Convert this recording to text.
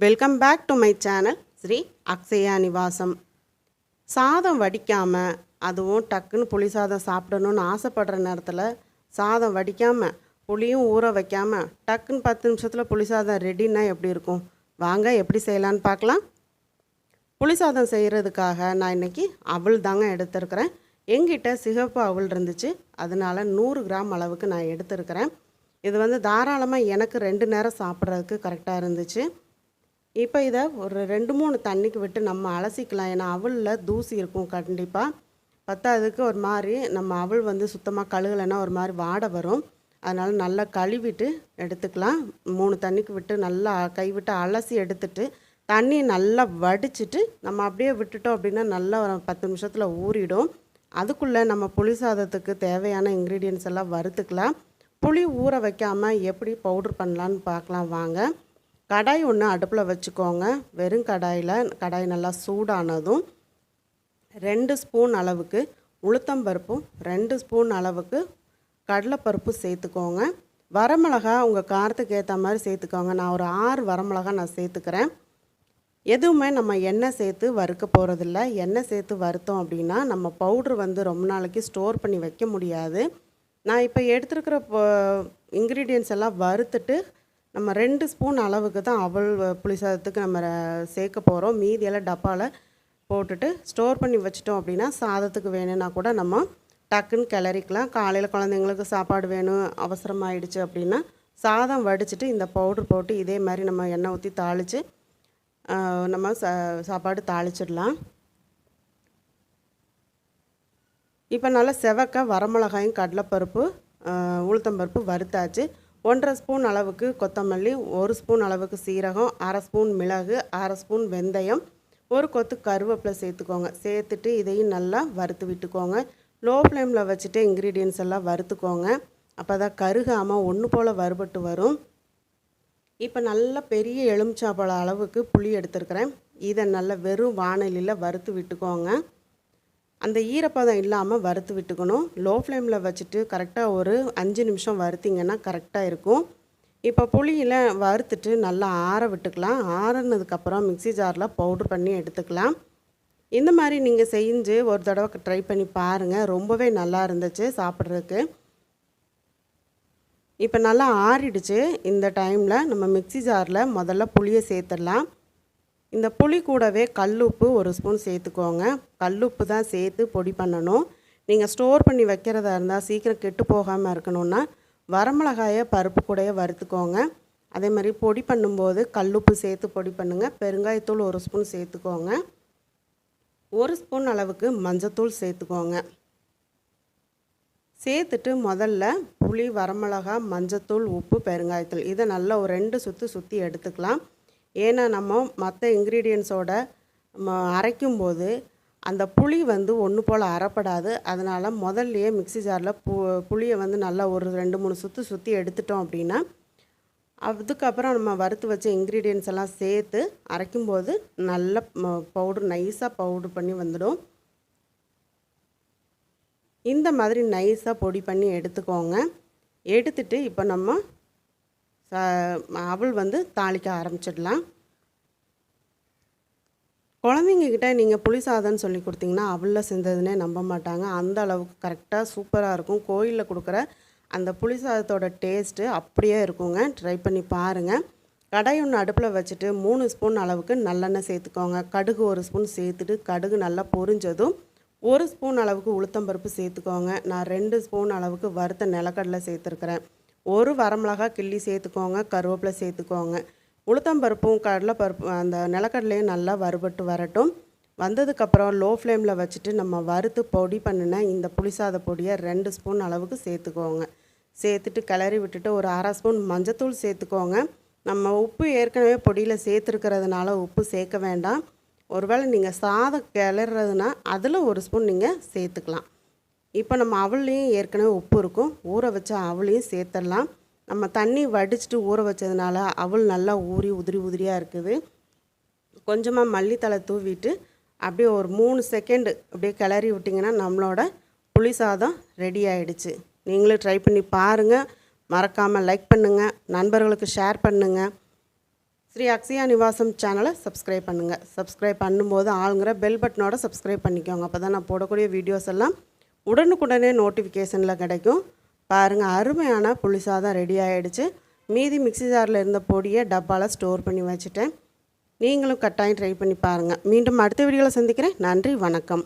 Welcome back to my channel Sri Akshaya Nivasam சாதம் வடிக்காமல் அதுவும் டக்குன்னு புளி சாதம் சாப்பிடணும்னு ஆசைப்படுற நேரத்தில் சாதம் வடிக்காமல் புளியும் ஊற வைக்காமல் டக்குன்னு பத்து நிமிஷத்தில் புளி சாதம் ரெடின்னா எப்படி இருக்கும்? வாங்க எப்படி செய்யலான்னு பார்க்கலாம். புளி சாதம் செய்கிறதுக்காக நான் இன்றைக்கி அவள் தாங்க எடுத்திருக்கிறேன். எங்கிட்ட சிகப்பு அவள் இருந்துச்சு. அதனால நூறு கிராம் அளவுக்கு நான் எடுத்திருக்கிறேன். இது வந்து தாராளமாக எனக்கு ரெண்டு நேரம் சாப்பிட்றதுக்கு கரெக்டாக இருந்துச்சு. இப்போ இதை ஒரு ரெண்டு மூணு தண்ணிக்கு விட்டு நம்ம அலசிக்கலாம். ஏன்னா அவளில் தூசி இருக்கும் கண்டிப்பாக பத்தாததுக்கு ஒரு மாதிரி நம்ம அவள் வந்து சுத்தமாக கழுகலைன்னா ஒரு மாதிரி வாடை வரும். அதனால் நல்லா கழுவிட்டு எடுத்துக்கலாம். மூணு தண்ணிக்கு விட்டு நல்லா கை விட்டு அலசி எடுத்துட்டு தண்ணி நல்லா வடிச்சிட்டு நம்ம அப்படியே விட்டுட்டோம் அப்படின்னா நல்லா ஒரு பத்து நிமிஷத்தில் ஊறிடும். அதுக்குள்ளே நம்ம புளி சாதத்துக்கு தேவையான இன்க்ரீடியன்ஸ் எல்லாம் வறுத்துக்கலாம். புளி ஊற வைக்காமல் எப்படி பவுடர் பண்ணலான்னு பார்க்கலாம் வாங்க. கடாய் ஒன்று அடுப்பில் வச்சுக்கோங்க. வெறும் கடாயில் கடாய் நல்லா சூடானதும் ரெண்டு ஸ்பூன் அளவுக்கு உளுத்தம்பருப்பும் ரெண்டு ஸ்பூன் அளவுக்கு கடலைப்பருப்பு சேர்த்துக்கோங்க. வரமிளகா உங்கள் காரத்துக்கு ஏற்ற மாதிரி சேர்த்துக்கோங்க. நான் ஒரு ஆறு வரமிளகா நான் சேர்த்துக்கிறேன். எதுவுமே நம்ம எண்ணெய் சேர்த்து வறுக்க போகிறதில்ல எண்ணெய் சேர்த்து வறுத்தோம் அப்படின்னா நம்ம பவுட்ரு வந்து ரொம்ப நாளைக்கு ஸ்டோர் பண்ணி வைக்க முடியாது. நான் இப்போ எடுத்துருக்கிற இன்க்ரீடியன்ஸ் எல்லாம் வறுத்துட்டு நம்ம ரெண்டு ஸ்பூன் அளவுக்கு தான் அவள் புளி சாதத்துக்கு நம்ம சேர்க்க போகிறோம் மீதியெல்லாம் டப்பாவில் போட்டுட்டு ஸ்டோர் பண்ணி வச்சிட்டோம் அப்படின்னா சாதத்துக்கு வேணும்னா கூட நம்ம டக்குன்னு கிளறிக்கலாம். காலையில் குழந்தைங்களுக்கு சாப்பாடு வேணும் அவசரமாயிடுச்சு அப்படின்னா சாதம் வடிச்சிட்டு இந்த பவுட்ரு போட்டு இதே மாதிரி நம்ம எண்ணெய் ஊற்றி தாளித்து நம்ம சா சாப்பாடு தாளிச்சிடலாம். இப்போ நல்லா செவக்க வரமிளகாயும் கடலைப்பருப்பு உளுத்தம்பருப்பு வறுத்தாச்சு. ஒன்றரை ஸ்பூன் அளவுக்கு கொத்தமல்லி ஒரு ஸ்பூன் அளவுக்கு சீரகம் அரை ஸ்பூன் மிளகு அரை ஸ்பூன் வெந்தயம் ஒரு கொத்து கருவேப்பிலை சேர்த்துக்கோங்க. சேர்த்துட்டு இதையும் நல்லா வறுத்து விட்டுக்கோங்க. லோ ஃப்ளேமில் வச்சுட்டு இன்க்ரீடியன்ஸ் எல்லாம் வறுத்துக்கோங்க. அப்போ தான் கருகாமல் ஒன்று போல் வறுபட்டு வரும். இப்போ நல்ல பெரிய எலுமிச்சாப்பழ அளவுக்கு புளி எடுத்துருக்கிறேன். இதை நல்லா வெறும் வானலியில் வறுத்து விட்டுக்கோங்க. அந்த ஈரப்பதம் இல்லாமல் வறுத்து விட்டுக்கணும். லோ ஃப்ளேமில் வச்சுட்டு கரெக்டாக ஒரு அஞ்சு நிமிஷம் வறுத்திங்கன்னா கரெக்டாக இருக்கும். இப்போ புளியில் வறுத்துட்டு நல்லா ஆற விட்டுக்கலாம். ஆறுனதுக்கப்புறம் மிக்ஸி ஜாரில் பவுட்ரு பண்ணி எடுத்துக்கலாம். இந்த மாதிரி நீங்கள் செஞ்சு ஒரு தடவை ட்ரை பண்ணி பாருங்கள் ரொம்பவே நல்லா இருந்துச்சு சாப்பிட்றதுக்கு. இப்போ நல்லா ஆறிடுச்சு. இந்த டைமில் நம்ம மிக்ஸி ஜாரில் முதல்ல புளியை சேர்த்துடலாம். இந்த புளி கூடவே கல்லுப்பு ஒரு ஸ்பூன் சேர்த்துக்கோங்க. கல்லுப்பு தான் சேர்த்து பொடி பண்ணணும். நீங்கள் ஸ்டோர் பண்ணி வைக்கிறதா இருந்தால் சீக்கிரம் கெட்டு போகாமல் இருக்கணும்னா வரமிளகாயை பருப்பு கூடயே வறுத்துக்கோங்க. அதே மாதிரி பொடி பண்ணும்போது கல்லுப்பு சேர்த்து பொடி பண்ணுங்கள் பெருங்காயத்தூள் ஒரு ஸ்பூன் சேர்த்துக்கோங்க. ஒரு ஸ்பூன் அளவுக்கு மஞ்சத்தூள் சேர்த்துக்கோங்க. சேர்த்துட்டு முதல்ல புளி வரமிளகா மஞ்சத்தூள் உப்பு பெருங்காயத்தூள் இதை நல்லா ஒரு ரெண்டு சுற்று சுற்றி எடுத்துக்கலாம். ஏன்னா நம்ம மற்ற இன்க்ரீடியன்ஸோட நம்ம அரைக்கும்போது அந்த புளி வந்து ஒன்று போல் அரைப்படாது அதனால் முதல்லையே மிக்ஸி ஜாரில் பு புளியை வந்து நல்லா ஒரு ரெண்டு மூணு சுற்று சுற்றி எடுத்துட்டோம் அப்படின்னா அதுக்கப்புறம் நம்ம வறுத்து வச்ச இன்க்ரீடியன்ஸ் எல்லாம் சேர்த்து அரைக்கும்போது நல்ல பவுடர் நைஸாக பவுடர் பண்ணி வந்துடும். இந்த மாதிரி நைஸாக பொடி பண்ணி எடுத்துக்கோங்க. எடுத்துட்டு இப்போ நம்ம ச- வந்து தாளிக்க ஆரம்பிச்சிடலாம். குழந்தைங்கக்கிட்ட நீங்கள் புளி சாதம்னு சொல்லி கொடுத்தீங்கன்னா அவளில் செஞ்சதுனே நம்ப மாட்டாங்க. அந்த அளவுக்கு கரெக்டாக சூப்பராக இருக்கும். கோயிலில் கொடுக்குற அந்த புளி சாதத்தோட டேஸ்ட்டு அப்படியே இருக்குங்க. ட்ரை பண்ணி பாருங்கள் கடாய் ஒன்று அடுப்பில் வச்சுட்டு மூணு ஸ்பூன் அளவுக்கு நல்லெண்ணெய் சேர்த்துக்கோங்க. கடுகு ஒரு ஸ்பூன் சேர்த்துட்டு கடுகு நல்லா பொரிஞ்சதும் ஒரு ஸ்பூன் அளவுக்கு உளுத்தம்பருப்பு சேர்த்துக்கோங்க. நான் ரெண்டு ஸ்பூன் அளவுக்கு வறுத்த நிலக்கடலை சேர்த்துருக்குறேன். ஒரு வரமிளகா கிள்ளி சேர்த்துக்கோங்க கருவேப்பிலை சேர்த்துக்கோங்க. உளுத்தம்பருப்பும் கடலைப்பருப்பு அந்த நிலக்கடலையும் நல்லா வறுபட்டு வரட்டும். வந்ததுக்கப்புறம் லோ ஃப்ளேமில் வச்சுட்டு நம்ம வறுத்து பொடி பண்ணின இந்த புளிசாத பொடியை ரெண்டு ஸ்பூன் அளவுக்கு சேர்த்துக்கோங்க. சேர்த்துட்டு கிளறி விட்டுட்டு ஒரு அரை ஸ்பூன் மஞ்சத்தூள் சேர்த்துக்கோங்க. நம்ம உப்பு ஏற்கனவே பொடியில் சேர்த்துருக்கிறதுனால உப்பு சேர்க்க வேண்டாம். ஒருவேளை நீங்கள் சாதம் கிளறதுனா அதில் ஒரு ஸ்பூன் நீங்கள் சேர்த்துக்கலாம். இப்போ நம்ம அவளையும் ஏற்கனவே உப்பு இருக்கும். ஊற வச்ச அவளையும் சேர்த்துடலாம். நம்ம தண்ணி வடிச்சிட்டு ஊற வச்சதுனால அவள் நல்லா ஊறி உதிரி உதிரியாக இருக்குது. கொஞ்சமாக மல்லித்தலை தூவிட்டு அப்படியே ஒரு மூணு செகண்டு அப்படியே கிளறி விட்டிங்கன்னா நம்மளோட புளி சாதம் ரெடி ஆகிடுச்சு நீங்களும் ட்ரை பண்ணி பாருங்கள் மறக்காமல் லைக் பண்ணுங்கள் நண்பர்களுக்கு ஷேர் பண்ணுங்கள் ஸ்ரீ அக்ஷயா நிவாசம் சேனலை சப்ஸ்கிரைப் பண்ணுங்கள் சப்ஸ்கிரைப் பண்ணும்போது ஆளுங்கிற பெல் பட்டனோட சப்ஸ்கிரைப் பண்ணிக்கோங்க. அப்போ தான் நான் போடக்கூடிய வீடியோஸ் எல்லாம் உடனுக்குடனே நோட்டிஃபிகேஷனில் கிடைக்கும். பாருங்கள் அருமையான புளி சாதம் ரெடி ஆகிடுச்சு மீதி மிக்ஸி ஜாரில் இருந்த பொடியை டப்பாவில் ஸ்டோர் பண்ணி வச்சுட்டேன். நீங்களும் கட்டாயம் ட்ரை பண்ணி பாருங்கள் மீண்டும் அடுத்த வீடியோவில் சந்திக்கிறேன். நன்றி வணக்கம்.